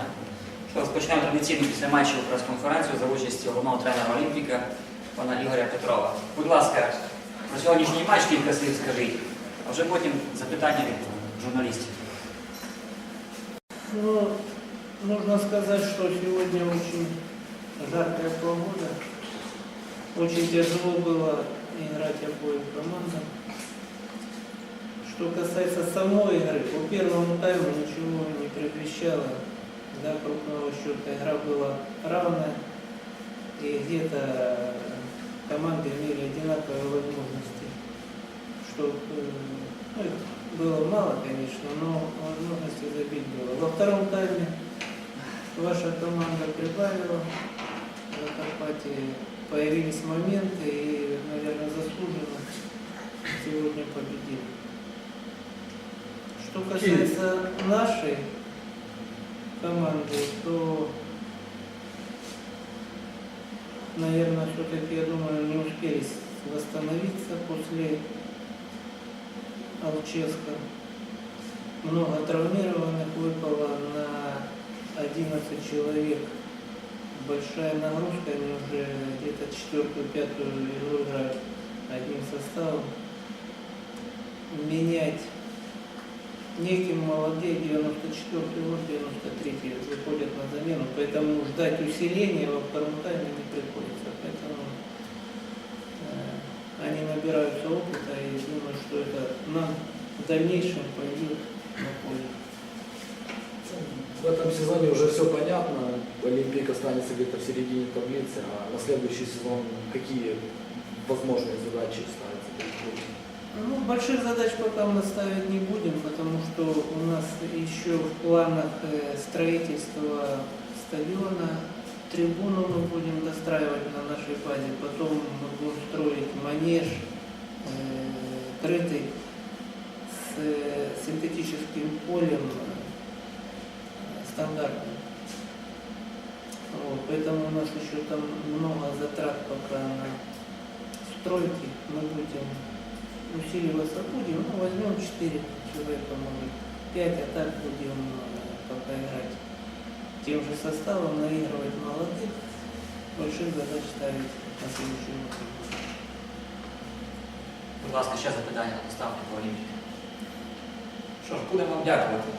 так? Що, розпочнемо традиційну після матчу прес-конференцію за участі головного тренера Олімпіка пана Ігоря Петрова. Будь ласка, про сьогоднішній матч кілька слів скажіть, а вже потім запитання від журналістів. Ну, нужно сказать, что сегодня очень жаркая погода. Очень тяжело было играть обоим командам. Что касается самой игры, по первому тайму ничего не предвещало. До крупного счета игра была равная. И где-то команды имели одинаковые возможности. Что э, ну, было мало, конечно, но возможности забить было. Во втором тайме ваша команда прибавила. В Закарпатье появились моменты и, наверное, заслуженно сегодня победили. Что касается нашей команды, то, наверное, все-таки, я думаю, не успели восстановиться после Алчевска. Много травмированных выпало на 11 человек. Большая нагрузка, они уже где-то четвертую, пятую игру играют одним составом. Менять неким молодые 94 год, 93 выходят на замену, поэтому ждать усиления во втором тайме не приходится. Поэтому э, они набираются опыта и думаю, что это нам в дальнейшем пойдет на пользу. В этом сезоне уже все понятно. Олимпик останется где-то в середине таблицы, а на следующий сезон какие возможные задачи ставятся перед клубом? Ну, больших задач пока мы ставить не будем, потому что у нас еще в планах э, строительство стадиона, трибуну мы будем достраивать на нашей базе, потом мы будем строить манеж э, крытый с э, синтетическим полем стандартным. Вот, поэтому у нас еще там много затрат пока на стройки. Мы будем усиливаться будем, ну, возьмем 4 человека, может, 5, а так будем э, пока играть тем же составом, наигрывать молодых, больших задач ставить на следующий год. Будь ласка, ще запитання на наставника Олімпіка. Що ж, будемо вам дякувати.